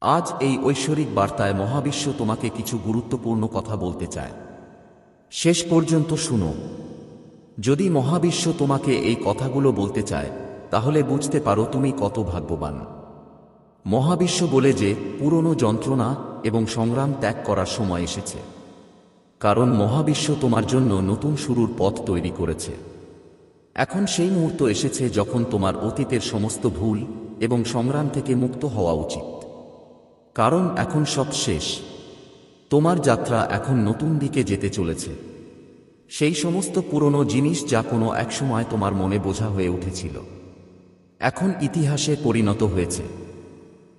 আজ এই ঐশ্বরিক বার্তায় মহাবিশ্ব তোমাকে কিছু গুরুত্বপূর্ণ কথা বলতে চায়। শেষ পর্যন্ত শুনো। যদি মহাবিশ্ব তোমাকে এই কথাগুলো বলতে চায়, তাহলে বুঝতে পারো তুমি কত ভাগ্যবান। মহাবিশ্ব বলে যে, পুরনো যন্ত্রণা এবং সংগ্রাম ত্যাগ করার সময় এসেছে। কারণ মহাবিশ্ব তোমার জন্য নতুন শুরুর পথ তৈরি করেছে। এখন সেই মুহূর্ত এসেছে যখন তোমার অতীতের সমস্ত ভুল এবং সংগ্রাম থেকে মুক্ত হওয়া উচিত। কারণ এখন সব শেষ। তোমার যাত্রা এখন নতুন দিকে যেতে চলেছে। সেই সমস্ত পুরনো জিনিস যা কোনো একসময় তোমার মনে বোঝা হয়ে উঠেছিল, এখন ইতিহাসে পরিণত হয়েছে।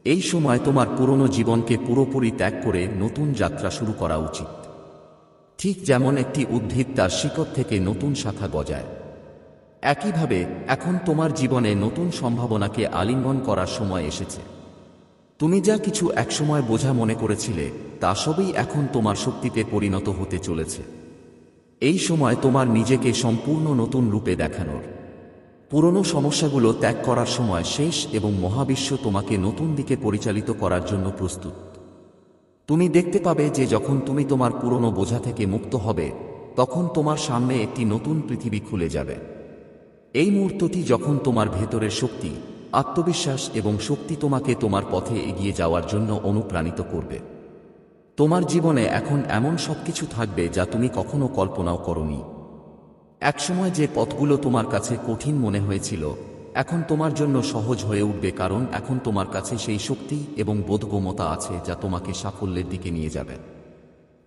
এই সময় তোমার পুরনো জীবনকে পুরোপুরি ত্যাগ করে নতুন যাত্রা শুরু করা উচিত। ঠিক যেমন একটি উদ্ভিদ তার শিকড় থেকে নতুন শাখা গজায়। একইভাবে এখন তোমার জীবনে নতুন সম্ভাবনাকে আলিঙ্গন করার সময় এসেছে। তুমি যা কিছু একসময় বোঝা মনে করেছিলে, তা সবই এখন তোমার শক্তিতে পরিণত হতে চলেছে। এই সময় তোমার নিজেকে সম্পূর্ণ নতুন রূপে দেখানোর। পুরনো সমস্যাগুলো ত্যাগ করার সময় শেষ এবং মহাবিশ্ব তোমাকে নতুন দিকে পরিচালিত করার জন্য প্রস্তুত। তুমি দেখতে পাবে যে যখন তুমি তোমার পুরনো বোঝা থেকে মুক্ত হবে, তখন তোমার সামনে একটি নতুন পৃথিবী খুলে যাবে। এই মুহূর্তটি যখন তোমার ভেতরের শক্তি আত্মবিশ্বাস এবং শক্তি তোমাকে তোমার পথে এগিয়ে যাওয়ার জন্য অনুপ্রাণিত করবে। তোমার জীবনে এখন এমন সবকিছু থাকবে যা তুমি কখনো কল্পনাও করনি। একসময় যে পথগুলো তোমার কাছে কঠিন মনে হয়েছিল, এখন তোমার জন্য সহজ হয়ে উঠবে কারণ এখন তোমার কাছে সেই শক্তি এবং বোধগম্যতা আছে যা তোমাকে সাফল্যের দিকে নিয়ে যাবে।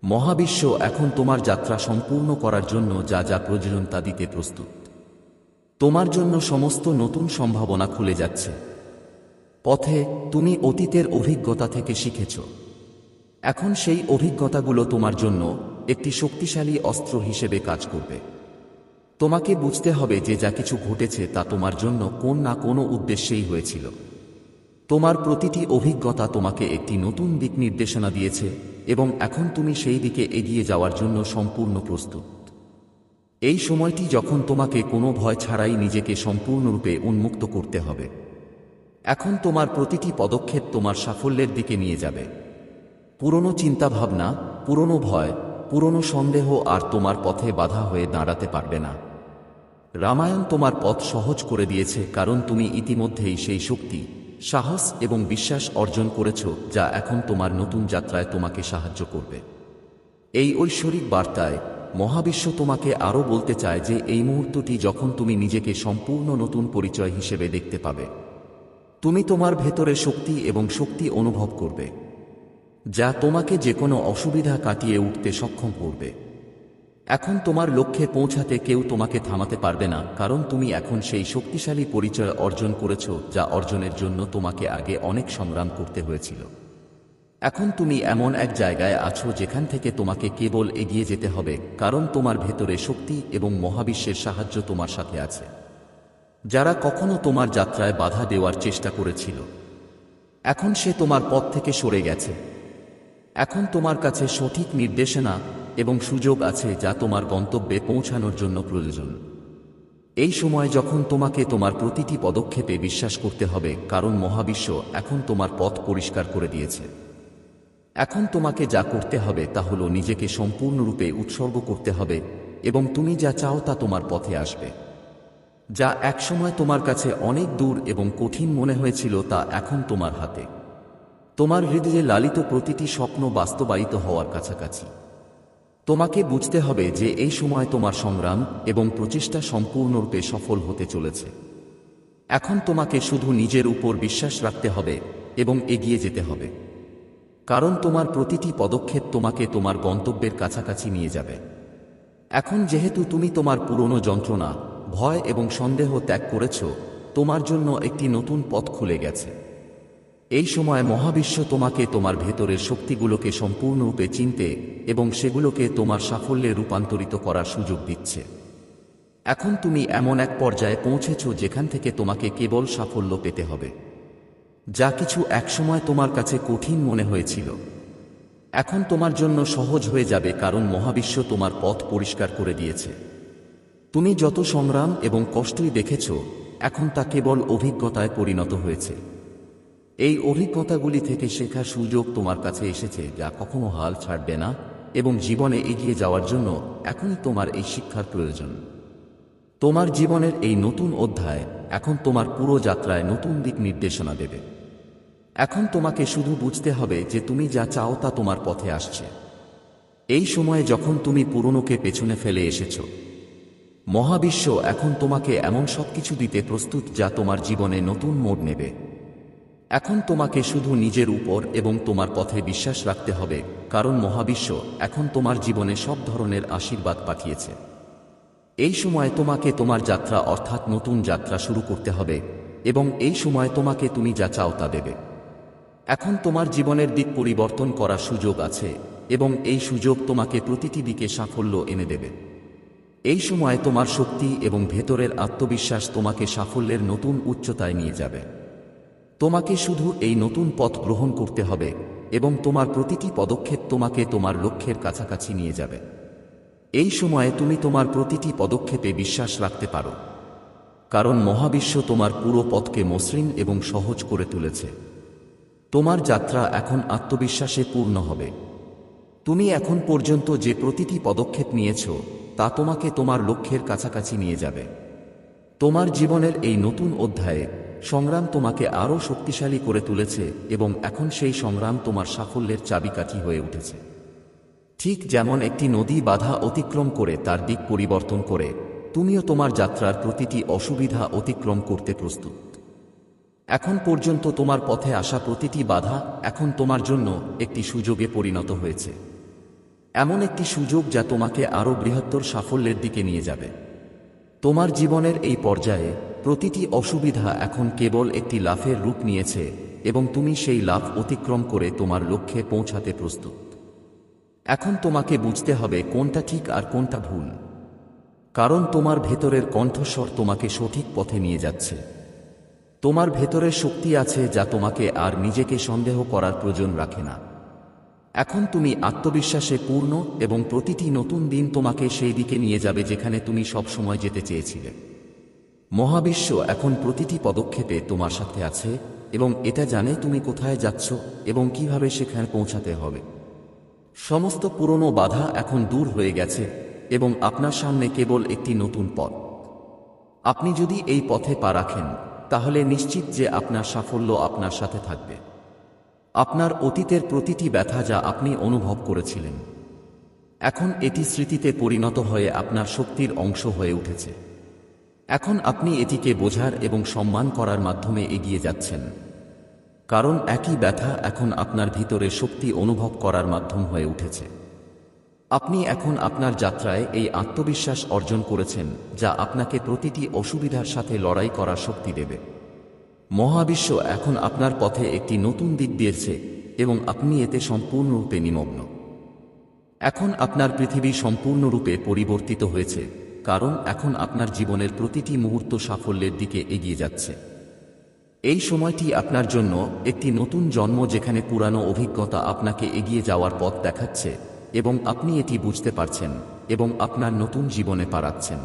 মহাবিশ্ব এখন তোমার যাত্রা সম্পূর্ণ করার জন্য যা যা প্রয়োজন তা দিতে প্রস্তুত। তোমার জন্য সমস্ত নতুন সম্ভাবনা খুলে যাচ্ছে। পথে তুমি অতীতের অভিজ্ঞতা থেকে শিখেছ। এখন সেই অভিজ্ঞতাগুলো তোমার জন্য একটি শক্তিশালী অস্ত্র হিসেবে কাজ করবে। তোমাকে বুঝতে হবে যে যা কিছু ঘটেছে তা তোমার জন্য কোন না কোনো উদ্দেশ্যেই হয়েছিল। তোমার প্রতিটি অভিজ্ঞতা তোমাকে একটি নতুন দিক নির্দেশনা দিয়েছে এবং এখন তুমি সেই দিকে এগিয়ে যাওয়ার জন্য সম্পূর্ণ প্রস্তুত। এই সময়টি যখন তোমাকে কোনো ভয় ছাড়াই নিজেকে সম্পূর্ণরূপে উন্মুক্ত করতে হবে। এখন তোমার প্রতিটি পদক্ষেপ তোমার সাফল্যের দিকে নিয়ে যাবে। পুরনো চিন্তাভাবনা, পুরনো ভয়, পুরনো সন্দেহ আর তোমার পথে বাধা হয়ে দাঁড়াতে পারবে না। রামায়ণ তোমার পথ সহজ করে দিয়েছে কারণ তুমি ইতিমধ্যেই সেই শক্তি, সাহস এবং বিশ্বাস অর্জন করেছ যা এখন তোমার নতুন যাত্রায় তোমাকে সাহায্য করবে। এই ঐশ্বরিক বার্তায় মহাবিশ্ব তোমাকে আরও বলতে চায় যে এই মুহূর্তটি যখন তুমি নিজেকে সম্পূর্ণ নতুন পরিচয় হিসেবে দেখতে পাবে। তুমি তোমার ভেতরে শক্তি এবং শক্তি অনুভব করবে, যা তোমাকে যে কোনো অসুবিধা কাটিয়ে উঠতে সক্ষম করবে। এখন তোমার লক্ষ্যে পৌঁছাতে কেউ তোমাকে থামাতে পারবে না, কারণ তুমি এখন সেই শক্তিশালী পরিচয় অর্জন করেছ, যা অর্জনের জন্য তোমাকে আগে অনেক সংগ্রাম করতে হয়েছিল। এখন তুমি এমন এক জায়গায় আছো যেখান থেকে তোমাকে কেবল এগিয়ে যেতে হবে, কারণ তোমার ভেতরে শক্তি এবং মহাবিশ্বের সাহায্য তোমার সাথে আছে। যারা কখনো তোমার যাত্রায় বাধা দেওয়ার চেষ্টা করেছিল। এখন সে তোমার পথ থেকে সরে গেছে। এখন তোমার কাছে সঠিক নির্দেশনা এবং সুযোগ আছে যা তোমার গন্তব্যে পৌঁছানোর জন্য প্রয়োজন। এই সময় যখন তোমাকে তোমার প্রতিটি পদক্ষেপে বিশ্বাস করতে হবে, কারণ মহাবিশ্ব এখন তোমার পথ পরিষ্কার করে দিয়েছে। এখন তোমাকে যা করতে হবে তা হল নিজেকে সম্পূর্ণরূপে উৎসর্গ করতে হবে এবং তুমি যা চাও তা তোমার পথে আসবে। যা একসময় তোমার কাছে অনেক দূর এবং কঠিন মনে হয়েছিল তা এখন তোমার হাতে। তোমার হৃদয়ে লালিত প্রতিটি স্বপ্ন বাস্তবায়িত হওয়ার কাছাকাছি। তোমাকে বুঝতে হবে যে এই সময় তোমার সংগ্রাম এবং প্রচেষ্টা সম্পূর্ণরূপে সফল হতে চলেছে। এখন তোমাকে শুধু নিজের উপর বিশ্বাস রাখতে হবে এবং এগিয়ে যেতে হবে। কারণ তোমার প্রতিটি পদক্ষেপ তোমাকে তোমার গন্তব্যের কাছাকাছি নিয়ে যাবে। এখন যেহেতু তুমি তোমার পুরনো যন্ত্রণা, ভয় এবং সন্দেহ ত্যাগ করেছ, তোমার জন্য একটি নতুন পথ খুলে গেছে। এই সময় মহাবিশ্ব তোমাকে তোমার ভেতরের শক্তিগুলোকে সম্পূর্ণরূপে চিনতে এবং সেগুলোকে তোমার সাফল্যে রূপান্তরিত করার সুযোগ দিচ্ছে। এখন তুমি এমন এক পর্যায়ে পৌঁছেছ যেখান থেকে তোমাকে কেবল সাফল্য পেতে হবে। যা কিছু একসময় তোমার কাছে কঠিন মনে হয়েছিল। এখন তোমার জন্য সহজ হয়ে যাবে কারণ মহাবিশ্ব তোমার পথ পরিষ্কার করে দিয়েছে। তুমি যত সংগ্রাম এবং কষ্টই দেখেছ, এখন তা কেবল অভিজ্ঞতায় পরিণত হয়েছে। এই অভিজ্ঞতাগুলি থেকে শেখার সুযোগ তোমার কাছে এসেছে যা কখনো হাল ছাড়বে না এবং জীবনে এগিয়ে যাওয়ার জন্য এখনই তোমার এই শিক্ষার প্রয়োজন। তোমার জীবনের এই নতুন অধ্যায় এখন তোমার পুরো যাত্রায় নতুন দিক নির্দেশনা দেবে। এখন তোমাকে শুধু বুঝতে হবে যে তুমি যা চাও তা তোমার পথে আসছে। এই সময়ে যখন তুমি পুরনোকে পেছনে ফেলে এসেছ, মহাবিশ্ব এখন তোমাকে এমন সব কিছু দিতে প্রস্তুত যা তোমার জীবনে নতুন মোড় নেবে। এখন তোমাকে শুধু নিজের উপর এবং তোমার পথে বিশ্বাস রাখতে হবে, কারণ মহাবিশ্ব এখন তোমার জীবনে সব ধরনের আশীর্বাদ পাঠিয়েছে। এই সময় তোমাকে তোমার যাত্রা অর্থাৎ নতুন যাত্রা শুরু করতে হবে এবং এই সময় তোমাকে তুমি যা চাও তা দেবে। এখন তোমার জীবনের দিক পরিবর্তন করার সুযোগ আছে এবং এই সুযোগ তোমাকে প্রতিটি দিকে সাফল্য এনে দেবে। এই সময় তোমার শক্তি এবং ভেতরের আত্মবিশ্বাস তোমাকে সাফল্যের নতুন উচ্চতায় নিয়ে যাবে। তোমাকে শুধু এই নতুন পথ গ্রহণ করতে হবে এবং তোমার প্রতিটি পদক্ষেপ তোমাকে তোমার লক্ষ্যের কাছাকাছি নিয়ে যাবে। এই সময়ে তুমি তোমার প্রতিটি পদক্ষেপে বিশ্বাস রাখতে পারো। কারণ মহাবিশ্ব তোমার পুরো পথকে মসৃণ এবং সহজ করে তুলেছে। তোমার যাত্রা এখন আত্মবিশ্বাসে পূর্ণ হবে। তুমি এখন পর্যন্ত যে প্রতিটি পদক্ষেপ নিয়েছ, তা তোমাকে তোমার লক্ষ্যের কাছাকাছি নিয়ে যাবে। তোমার জীবনের এই নতুন অধ্যায়ে সংগ্রাম তোমাকে আরও শক্তিশালী করে তুলেছে এবং এখন সেই সংগ্রাম তোমার সাফল্যের চাবিকাঠি হয়ে উঠেছে। ঠিক যেমন একটি নদী বাধা অতিক্রম করে তার দিক পরিবর্তন করে, তুমিও তোমার যাত্রার প্রতিটি অসুবিধা অতিক্রম করতে প্রস্তুত। এখন পর্যন্ত তোমার পথে আসা প্রতিটি বাধা এখন তোমার জন্য একটি সুযোগে পরিণত হয়েছে। এমন একটি সুযোগ যা তোমাকে আরও বৃহত্তর সাফল্যের দিকে নিয়ে যাবে। তোমার জীবনের এই পর্যায়ে প্রতিটি অসুবিধা এখন কেবল একটি লাফের রূপ নিয়েছে এবং তুমি সেই লাফ অতিক্রম করে তোমার লক্ষ্যে পৌঁছাতে প্রস্তুত। এখন তোমাকে বুঝতে হবে কোনটা ঠিক আর কোনটা ভুল। কারণ তোমার ভেতরের কণ্ঠস্বর তোমাকে সঠিক পথে নিয়ে যাচ্ছে। তোমার ভেতরে শক্তি আছে যা তোমাকে আর নিজেকে সন্দেহ করার প্রয়োজন রাখে না। এখন তুমি আত্মবিশ্বাসে পূর্ণ এবং প্রতিটি নতুন দিন তোমাকে সেই দিকে নিয়ে যাবে যেখানে তুমি সব সময় যেতে চেয়েছিলে। মহাবিশ্ব এখন প্রতিটি পদক্ষেপে তোমার সাথে আছে এবং এটা জানে তুমি কোথায় যাচ্ছ এবং কীভাবে সেখানে পৌঁছাতে হবে। সমস্ত পুরনো বাধা এখন দূর হয়ে গেছে এবং আপনার সামনে কেবল একটি নতুন পথ। আপনি যদি এই পথে পা রাখেন, তাহলে নিশ্চিত যে আপনার সাফল্য আপনার সাথে থাকবে। আপনার অতীতের প্রতিটি ব্যথা যা আপনি অনুভব করেছিলেন, এখন এটি স্মৃতিতে পরিণত হয়ে আপনার শক্তির অংশ হয়ে উঠেছে। এখন আপনি এটিকে বোঝার এবং সম্মান করার মাধ্যমে এগিয়ে যাচ্ছেন। কারণ একই ব্যথা এখন আপনার ভিতরে শক্তি অনুভব করার মাধ্যম হয়ে উঠেছে। আপনি এখন আপনার যাত্রায় এই আত্মবিশ্বাস অর্জন করেছেন, যা আপনাকে প্রতিটি অসুবিধার সাথে লড়াই করার শক্তি দেবে। মহাবিশ্ব এখন আপনার পথে একটি নতুন দিক দিয়েছে এবং আপনি এতে সম্পূর্ণরূপে নিমগ্ন। এখন আপনার পৃথিবী সম্পূর্ণরূপে পরিবর্তিত হয়েছে, কারণ এখন আপনার জীবনের প্রতিটি মুহূর্ত সাফল্যের দিকে এগিয়ে যাচ্ছে। এই সময়টি আপনার জন্য একটি নতুন জন্ম যেখানে পুরানো অভিজ্ঞতা আপনাকে এগিয়ে যাওয়ার পথ দেখাচ্ছে এবং আপনি এটি বুঝতে পারছেন এবং আপনার নতুন জীবনে পারাচ্ছেন।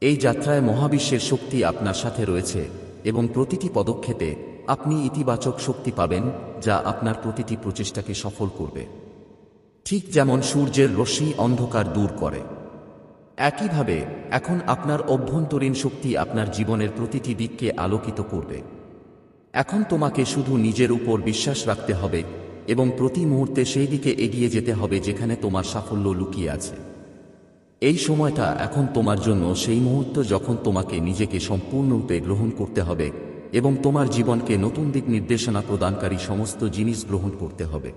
এই যাত্রায় মহাবিশ্বের শক্তি আপনার সাথে রয়েছে এবং প্রতিটি পদক্ষেপে আপনি ইতিবাচক শক্তি পাবেন যা আপনার প্রতিটি প্রচেষ্টাকে সফল করবে। ঠিক যেমন সূর্যের রশ্মি অন্ধকার দূর করে। একইভাবে, এখন আপনার অভ্যন্তরীণ শক্তি আপনার জীবনের প্রতিটি দিককে আলোকিত করবে। এখন তোমাকে শুধু নিজের উপর বিশ্বাস রাখতে হবে এবং প্রতি মুহূর্তে সেই দিকে এগিয়ে যেতে হবে যেখানে তোমার সাফল্য লুকিয়ে আছে। এই সময়টা এখন তোমার জন্য সেই মুহূর্ত যখন তোমাকে নিজেকে সম্পূর্ণরূপে গ্রহণ করতে হবে এবং তোমার জীবনকে নতুন দিক নির্দেশনা প্রদানকারী সমস্ত জিনিস গ্রহণ করতে হবে।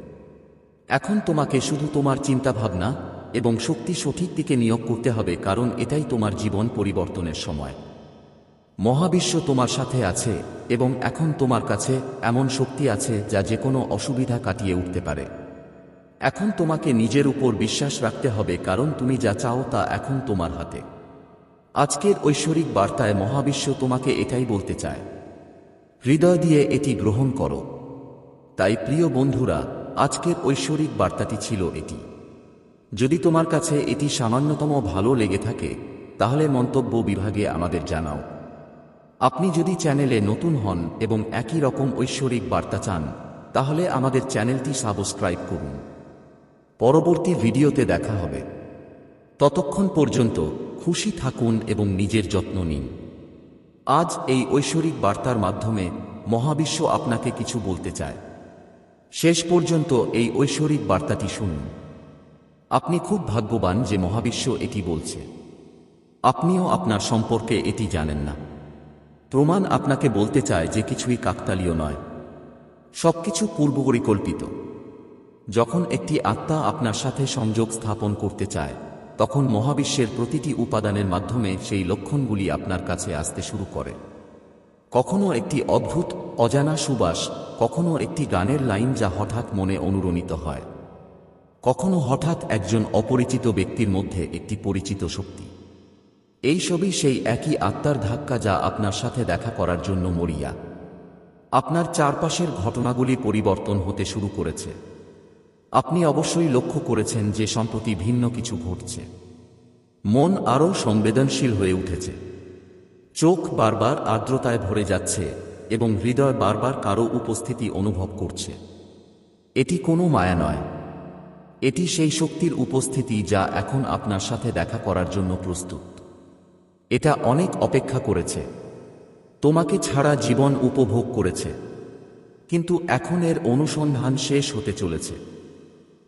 এখন তোমাকে শুধু তোমার চিন্তাভাবনা এবং শক্তি সঠিক দিকে নিয়োগ করতে হবে, কারণ এটাই তোমার জীবন পরিবর্তনের সময়। মহাবিশ্ব তোমার সাথে আছে, এবং এখন তোমার কাছে এমন শক্তি আছে যা যে কোনো অসুবিধা কাটিয়ে উঠতে পারে। এখন তোমাকে নিজের উপর বিশ্বাস রাখতে হবে, কারণ তুমি যা চাও তা এখন তোমার হাতে। আজকের ঐশ্বরিক বার্তায় মহাবিশ্ব তোমাকে এটাই বলতে চায়। হৃদয় দিয়ে এটি গ্রহণ করো। তাই প্রিয় বন্ধুরা, আজকের ঐশ্বরিক বার্তাটি ছিল এটি। যদি তোমার কাছে এটি সামান্যতম ভালো লেগে থাকে, তাহলে মন্তব্য বিভাগে আমাদের জানাও। আপনি যদি চ্যানেলে নতুন হন এবং একই রকম ঐশ্বরিক বার্তা চান, তাহলে আমাদের চ্যানেলটি সাবস্ক্রাইব করুন। পরবর্তী ভিডিওতে দেখা হবে। ততক্ষণ পর্যন্ত খুশি থাকুন এবং নিজের যত্ন নিন। আজ এই ঐশ্বরিক বার্তার মাধ্যমে মহাবিশ্ব আপনাকে কিছু বলতে চায়। শেষ পর্যন্ত এই ঐশ্বরিক বার্তাটি শুনুন। আপনি খুব ভাগ্যবান যে মহাবিশ্ব এটি বলছে। আপনিও আপনার সম্পর্কে এটি জানেন না। প্রমাণ আপনাকে বলতে চায় যে কিছুই কাকতালীয় নয়। সবকিছু পূর্বপরিকল্পিত। যখন একটি আত্মা আপনার সাথে সংযোগ স্থাপন করতে চায়, তখন মহাবিশ্বের প্রতিটি উপাদানের মাধ্যমে সেই লক্ষণগুলি আপনার কাছে আসতে শুরু করে। কখনো একটি অদ্ভুত, অজানা সুবাস, কখনো একটি গানের লাইন যা হঠাৎ মনে অনুরণিত হয়। কখনো হঠাৎ একজন অপরিচিত ব্যক্তির মধ্যে একটি পরিচিত শক্তি। এই সবই সেই একই আত্মার ধাক্কা যা আপনার সাথে দেখা করার জন্য মরিয়া। আপনার চারপাশের ঘটনাগুলি পরিবর্তন হতে শুরু করেছে। আপনি অবশ্যই লক্ষ্য করেছেন যে সম্প্রতি ভিন্ন কিছু ঘটছে। মন আরও সংবেদনশীল হয়ে উঠেছে। চোখ বারবার আর্দ্রতায় ভরে যাচ্ছে এবং হৃদয় বারবার কারও উপস্থিতি অনুভব করছে। এটি কোনো মায়া নয়। এটি সেই শক্তির উপস্থিতি যা এখন আপনার সাথে দেখা করার জন্য প্রস্তুত। এটা অনেক অপেক্ষা করেছে। তোমাকে ছাড়া জীবন উপভোগ করেছে। কিন্তু এখন এর অনুসন্ধান শেষ হতে চলেছে।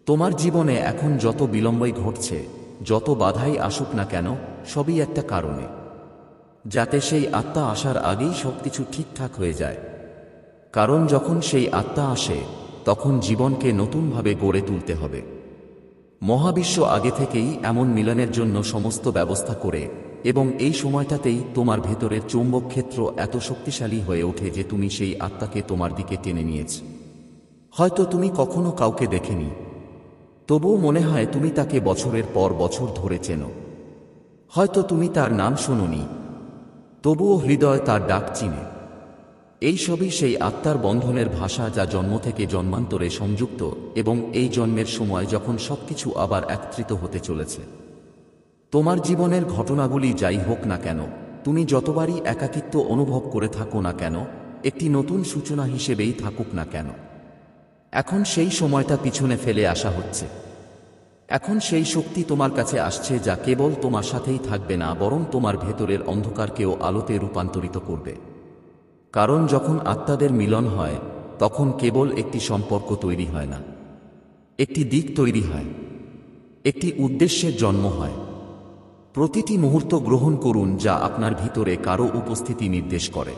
তোমার জীবনে এখন যত বিলম্বই ঘটছে, যত বাধাই আসুক না কেন, সবই একটা কারণে। যাতে সেই আত্মা আসার আগেই সবকিছু ঠিকঠাক হয়ে যায়। কারণ যখন সেই আত্মা আসে, তখন জীবনকে নতুনভাবে গড়ে তুলতে হবে। মহাবিশ্ব আগে থেকেই এমন মিলনের জন্য সমস্ত ব্যবস্থা করে, এবং এই সময়টাতেই তোমার ভেতরের চৌম্বক ক্ষেত্র এত শক্তিশালী হয়ে ওঠে যে তুমি সেই আত্মাকে তোমার দিকে টেনে নিয়েছ। হয়তো তুমি কখনো কাউকে দেখেনি। তবুও মনে হয় তুমি তাকে বছরের পর বছর ধরে চেনো। হয়তো তুমি তার নাম শোনোনি। তবুও হৃদয় তার ডাক চিনে। এই সবই সেই আত্মার বন্ধনের ভাষা যা জন্ম থেকে জন্মান্তরে সংযুক্ত এবং এই জন্মের সময় যখন সবকিছু আবার একত্রিত হতে চলেছে। তোমার জীবনের ঘটনাগুলি যাই হোক না কেন, তুমি যতবারই একাকিত্ব অনুভব করে থাকো না কেন, একটি নতুন সূচনা হিসেবেই থাকুক না কেন। এখন সেই সময়টা পিছনে ফেলে আসা হচ্ছে। এখন সেই শক্তি তোমার কাছে আসছে যা কেবল তোমার সাথেই থাকবে না, বরং তোমার ভেতরের অন্ধকারকেও আলোতে রূপান্তরিত করবে। কারণ যখন আত্মাদের মিলন হয়, তখন কেবল একটি সম্পর্ক তৈরি হয় না। একটি দিক তৈরি হয়। একটি উদ্দেশ্যের জন্ম হয়। প্রতিটি মুহূর্ত গ্রহণ করুন যা আপনার ভিতরে কারও উপস্থিতি নির্দেশ করে।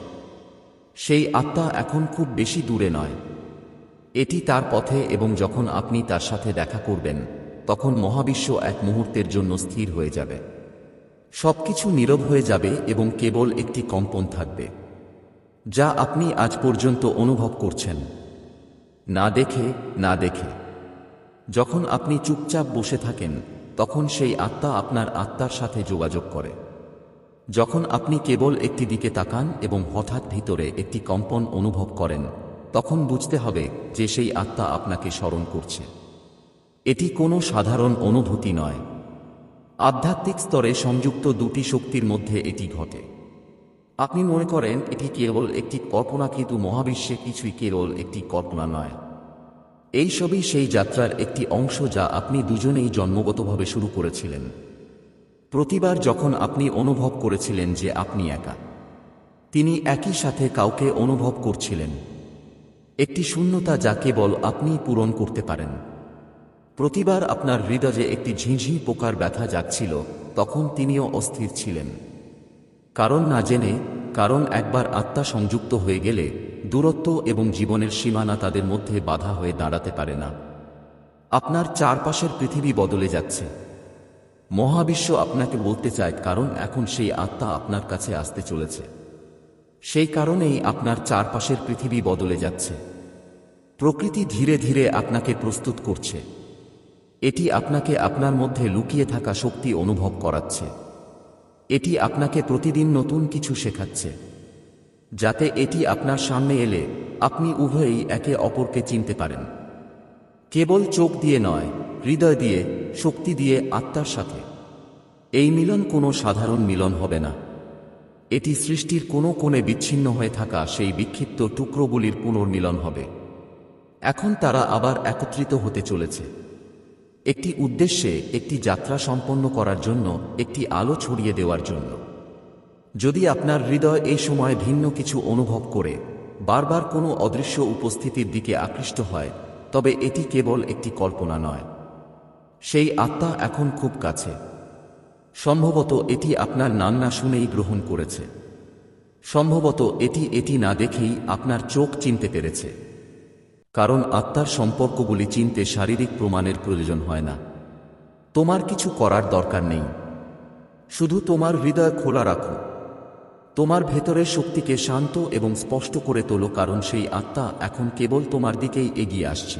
সেই আত্মা এখন খুব বেশি দূরে নয়। এটি তার পথে এবং যখন আপনি তার সাথে দেখা করবেন, তখন মহাবিশ্ব এক মুহূর্তের জন্য স্থির হয়ে যাবে। সবকিছু নীরব হয়ে যাবে এবং কেবল একটি কম্পন থাকবে। যা আপনি আজ পর্যন্ত অনুভব করছেন। না দেখে না দেখে। যখন আপনি চুপচাপ বসে থাকেন, তখন সেই আত্মা আপনার আত্মার সাথে যোগাযোগ করে। যখন আপনি কেবল একটি দিকে তাকান এবং হঠাৎ ভিতরে একটি কম্পন অনুভব করেন, তখন বুঝতে হবে যে সেই আত্মা আপনাকে স্মরণ করছে। এটি কোনো সাধারণ অনুভূতি নয়। আধ্যাত্মিক স্তরে সংযুক্ত দুটি শক্তির মধ্যে এটি ঘটে। আপনি মনে করেন এটি কেবল একটি কল্পনা, কিন্তু মহাবিশ্বে কিছুই কেবল একটি কল্পনা নয়। এই সবই সেই যাত্রার একটি অংশ যা আপনি দুজনেই জন্মগতভাবে শুরু করেছিলেন। প্রতিবার যখন আপনি অনুভব করেছিলেন যে আপনি একা, তিনি একই সাথে কাউকে অনুভব করছিলেন। একটি শূন্যতা যা কেবল আপনি পূরণ করতে পারেন। প্রতিবার আপনার হৃদয়ে একটি ঝিঁঝি পোকার ব্যথা যাচ্ছিল, তখন তিনিও অস্থির ছিলেন। কারণ না জেনে, কারণ একবার আত্মা সংযুক্ত হয়ে গেলে দূরত্ব এবং জীবনের সীমানা তাদের মধ্যে বাধা হয়ে দাঁড়াতে পারে না। আপনার চারপাশের পৃথিবী বদলে যাচ্ছে। মহাবিশ্ব আপনাকে বলতে চায়, কারণ এখন সেই আত্মা আপনার কাছে আসতে চলেছে। সেই কারণেই আপনার চারপাশের পৃথিবী বদলে যাচ্ছে। প্রকৃতি ধীরে ধীরে আপনাকে প্রস্তুত করছে। এটি আপনাকে আপনার মধ্যে লুকিয়ে থাকা শক্তি অনুভব করাচ্ছে। এটি আপনাকে প্রতিদিন নতুন কিছু শেখাচ্ছে। যাতে এটি আপনার সামনে এলে, আপনি উভয়েই একে অপরকে চিনতে পারেন। কেবল চোখ দিয়ে নয়, হৃদয় দিয়ে, শক্তি দিয়ে আত্মার সাথে। এই মিলন কোনো সাধারণ মিলন হবে না। এটি সৃষ্টির কোনো কোণে বিচ্ছিন্ন হয়ে থাকা সেই বিক্ষিপ্ত টুকরোগুলির পুনর্মিলন হবে। এখন তারা আবার একত্রিত হতে চলেছে। একটি উদ্দেশ্যে একটি যাত্রা সম্পন্ন করার জন্য, একটি আলো ছড়িয়ে দেওয়ার জন্য। যদি আপনার হৃদয় এই সময় ভিন্ন কিছু অনুভব করে, বারবার কোনো অদৃশ্য উপস্থিতির দিকে আকৃষ্ট হয়, তবে এটি কেবল একটি কল্পনা নয়। সেই আত্মা এখন খুব কাছে। সম্ভবত এটি আপনার নাম না শুনেই গ্রহণ করেছে। সম্ভবত এটি এটি না দেখেই আপনার চোখ চিনতে পেরেছে। কারণ আত্মার সম্পর্কগুলি চিনতে শারীরিক প্রমাণের প্রয়োজন হয় না। তোমার কিছু করার দরকার নেই। শুধু তোমার হৃদয় খোলা রাখো। তোমার ভেতরের শক্তিকে শান্ত এবং স্পষ্ট করে তোলো কারণ সেই আত্মা এখন কেবল তোমার দিকেই এগিয়ে আসছে।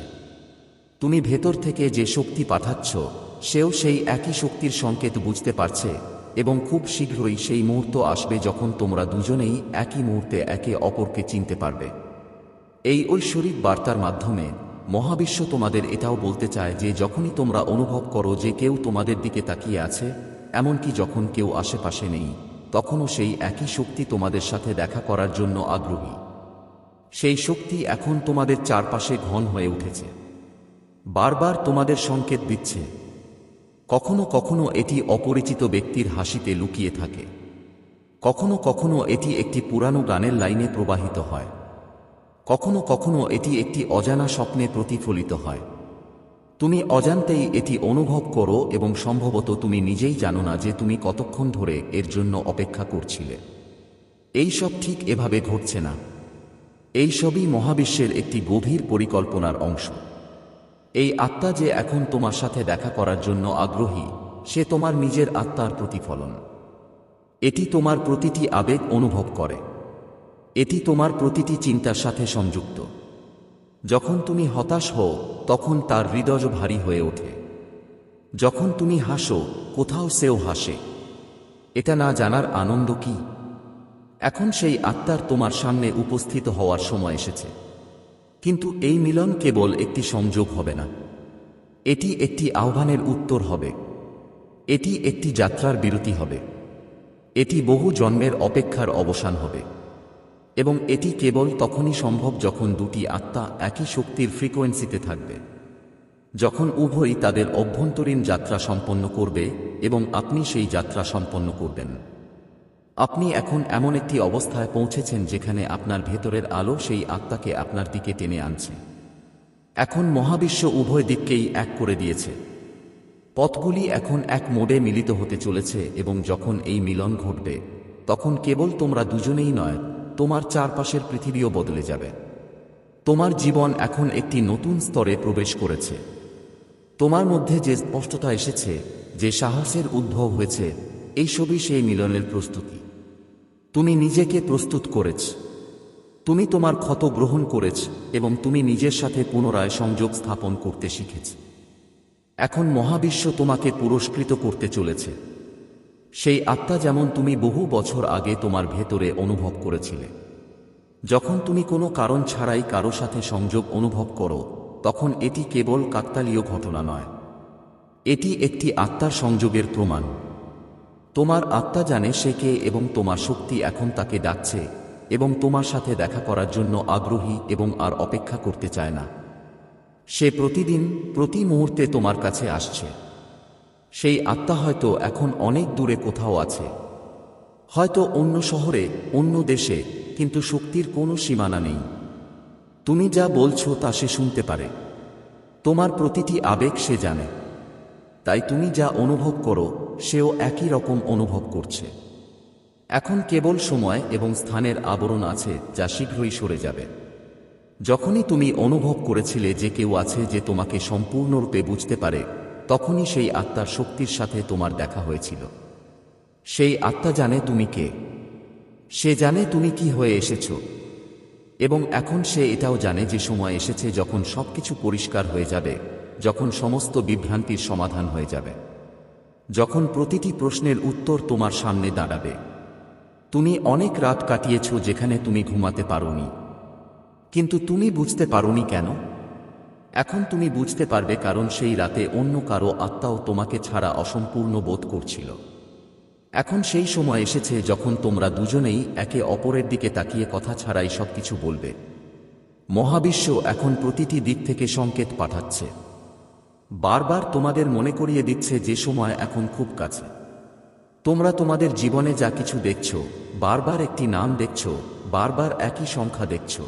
তুমি ভেতর থেকে যে শক্তি পাঠাচ্ছ, সেও সেই একই শক্তির সংকেত বুঝতে পারছে এবং খুব শীঘ্রই সেই মুহূর্ত আসবে যখন তোমরা দুজনেই একই মুহূর্তে একে অপরকে চিনতে পারবে। এই ঐশ্বরিক বার্তার মাধ্যমে মহাবিশ্ব তোমাদের এটাও বলতে চায় যে যখনই তোমরা অনুভব করো যে কেউ তোমাদের দিকে তাকিয়ে আছে, এমনকি যখন কেউ আশেপাশে নেই, তখনও সেই একই শক্তি তোমাদের সাথে দেখা করার জন্য আগ্রহী। সেই শক্তি এখন তোমাদের চারপাশে ঘন হয়ে উঠেছে। বারবার তোমাদের সংকেত দিচ্ছে। কখনো কখনো এটি অপরিচিত ব্যক্তির হাসিতে লুকিয়ে থাকে। কখনো কখনো এটি একটি পুরানো গানের লাইনে প্রবাহিত হয়। কখনো কখনো এটি একটি অজানা স্বপ্নে প্রতিফলিত হয়। তুমি অজান্তেই এটি অনুভব করো এবং সম্ভবত তুমি নিজেই জানো না যে তুমি কতক্ষণ ধরে এর জন্য অপেক্ষা করছিলে। এই সব ঠিক এভাবে ঘটছে না। এই সবই মহাবিশ্বের একটি গভীর পরিকল্পনার অংশ। এই আত্মা যে এখন তোমার সাথে দেখা করার জন্য আগ্রহী, সে তোমার নিজের আত্মার প্রতিফলন। এটি তোমার প্রতিটি আবেগ অনুভব করে। এটি তোমার প্রতিটি চিন্তার সাথে সংযুক্ত। যখন তুমি হতাশ হও, তখন তার হৃদয় ভারী হয়ে ওঠে। যখন তুমি হাসো, কোথাও সেও হাসে। এটা না জানার আনন্দ কি? এখন সেই আত্মার তোমার সামনে উপস্থিত হওয়ার সময় এসেছে। কিন্তু এই মিলন কেবল একটি সংযোগ হবে না। এটি একটি আহ্বানের উত্তর হবে। এটি একটি যাত্রার বিরতি হবে। এটি বহু জন্মের অপেক্ষার অবসান হবে। এবং এটি কেবল তখনই সম্ভব যখন দুটি আত্মা একই শক্তির ফ্রিকোয়েন্সিতে থাকবে। যখন উভয়ই তাদের অভ্যন্তরীণ যাত্রা সম্পন্ন করবে এবং আপনি সেই যাত্রা সম্পন্ন করবেন। আপনি এখন এমন একটি অবস্থায় পৌঁছেছেন যেখানে আপনার ভেতরের আলো সেই আত্মাকে আপনার দিকে টেনে আনছে। এখন মহাবিশ্ব উভয় দিককেই এক করে দিয়েছে। পথগুলি এখন এক মোডে মিলিত হতে চলেছে এবং যখন এই মিলন ঘটবে, তখন কেবল তোমরা দুজনেই নয় তোমার চারপাশের পৃথিবীও বদলে যাবে। তোমার জীবন এখন একটি নতুন স্তরে প্রবেশ করেছে। তোমার মধ্যে যে স্পষ্টতা এসেছে, যে সাহসের উদ্ভব হয়েছে এই সবই সেই মিলনের প্রস্তুতি। তুমি নিজেকে প্রস্তুত করেছ। তুমি তোমার ক্ষত গ্রহণ করেছ এবং তুমি নিজের সাথে পুনরায় সংযোগ স্থাপন করতে শিখেছ। এখন মহাবিশ্ব তোমাকে পুরস্কৃত করতে চলেছে। সেই আত্মা যেমন তুমি বহু বছর আগে তোমার ভেতরে অনুভব করেছিলে। যখন তুমি কোনো কারণ ছাড়াই কারও সাথে সংযোগ অনুভব করো, তখন এটি কেবল কাকতালীয় ঘটনা নয়। এটি একটি আত্মার সংযোগের প্রমাণ। তোমার আত্মা জানে সে কে এবং তোমার শক্তি এখন তাকে ডাকছে এবং তোমার সাথে দেখা করার জন্য আগ্রহী এবং আর অপেক্ষা করতে চায় না। সে প্রতিদিন, প্রতি মুহূর্তে তোমার কাছে আসছে। সেই আত্মা হয়তো এখন অনেক দূরে কোথাও আছে। হয়তো অন্য শহরে, অন্য দেশে, কিন্তু শক্তির কোনো সীমানা নেই। তুমি যা বলছো তা সে শুনতে পারে। তোমার প্রতিটি আবেগ সে জানে। তাই তুমি যা অনুভব করো, সেও একই রকম অনুভব করছে। এখন কেবল সময় এবং স্থানের আবরণ আছে যা শীঘ্রই সরে যাবে। যখনই তুমি অনুভব করেছিলে যে কেউ আছে যে তোমাকে সম্পূর্ণরূপে বুঝতে পারে তখনই সেই আত্মার শক্তির সাথে তোমার দেখা হয়েছিল। সেই আত্মা জানে তুমি কে। সে জানে তুমি কি হয়ে এসেছ। এবং এখন সে এটাও জানে যে সময় এসেছে যখন সবকিছু পরিষ্কার হয়ে যাবে, যখন সমস্ত বিভ্রান্তির সমাধান হয়ে যাবে। যখন প্রতিটি প্রশ্নের উত্তর তোমার সামনে দাঁড়াবে। তুমি অনেক রাত কাটিয়েছ যেখানে তুমি ঘুমাতে পারোনি। কিন্তু তুমি বুঝতে পারোনি কেন? এখন তুমি বুঝতে পারবে কারণ সেই রাতে অন্য কারও আত্মাও তোমাকে ছাড়া অসম্পূর্ণ বোধ করছিল। এখন সেই সময় এসেছে যখন তোমরা দুজনেই একে অপরের দিকে তাকিয়ে কথা ছাড়াই সবকিছু বলবে। মহাবিশ্ব এখন প্রতিটি দিক থেকে সংকেত পাঠাচ্ছে। বারবার তোমাদের মনে করিয়ে দিচ্ছে যে সময় এখন খুব কাছে। তোমরা তোমাদের জীবনে যা কিছু দেখছ, বারবার একটি নাম দেখছ, বারবার একই সংখ্যা দেখছ।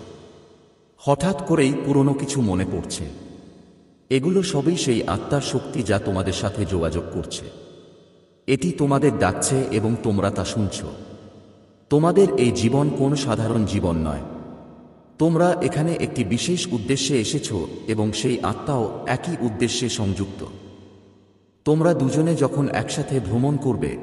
হঠাৎ করেই পুরনো কিছু মনে পড়ছে। এগুলো সবই সেই আত্মার শক্তি যা তোমাদের সাথে যোগাযোগ করছে। এটি তোমাদের ডাকছে এবং তোমরা তা শুনছ। তোমাদের এই জীবন কোন সাধারণ জীবন নয়। তোমরা এখানে একটি বিশেষ উদ্দেশ্যে এসেছ এবং সেই আত্মাও একই উদ্দেশ্যে সংযুক্ত। তোমরা দুজনে যখন একসাথে ভ্রমণ করবে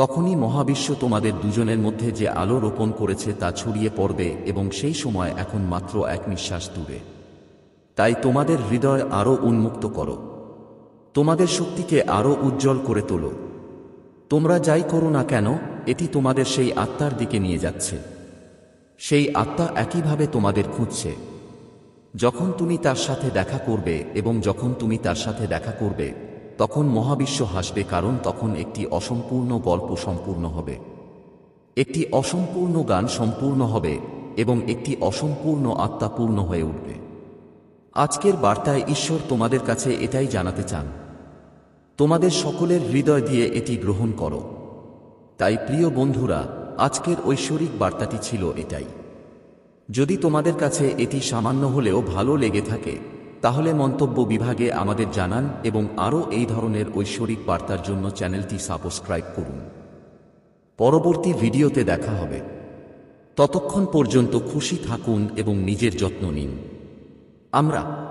তখনই মহাবিশ্ব তোমাদের দুজনের মধ্যে যে আলো রোপণ করেছে তা ছড়িয়ে পড়বে এবং সেই সময় এখন মাত্র এক নিঃশ্বাস দূরে। তাই তোমাদের হৃদয় আরও উন্মুক্ত করো। তোমাদের শক্তিকে আরও উজ্জ্বল করে তোলো। তোমরা যাই করো না কেন, এটি তোমাদের সেই আত্মার দিকে নিয়ে যাচ্ছে। সেই আত্মা একইভাবে তোমাদের খুঁজছে। যখন তুমি তার সাথে দেখা করবে এবং যখন তুমি তার সাথে দেখা করবে তখন মহাবিশ্ব হাসবে কারণ তখন একটি অসম্পূর্ণ গল্প সম্পূর্ণ হবে। একটি অসম্পূর্ণ গান সম্পূর্ণ হবে এবং একটি অসম্পূর্ণ আত্মা পূর্ণ হয়ে উঠবে। আজকের বার্তায় ঈশ্বর তোমাদের কাছে এটাই জানাতে চান। তোমাদের সকলের হৃদয় দিয়ে এটি গ্রহণ করো। তাই প্রিয় বন্ধুরা, আজকের ঐশ্বরিক বার্তাটি ছিল এটাই। যদি তোমাদের কাছে এটি সামান্য হলেও ভালো লেগে থাকে তাহলে মন্তব্য বিভাগে আমাদের জানান এবং আরও এই ধরনের ঐশ্বরিক বার্তার জন্য চ্যানেলটি সাবস্ক্রাইব করুন। পরবর্তী ভিডিওতে দেখা হবে। ততক্ষণ পর্যন্ত খুশি থাকুন এবং নিজের যত্ন নিন। আমরা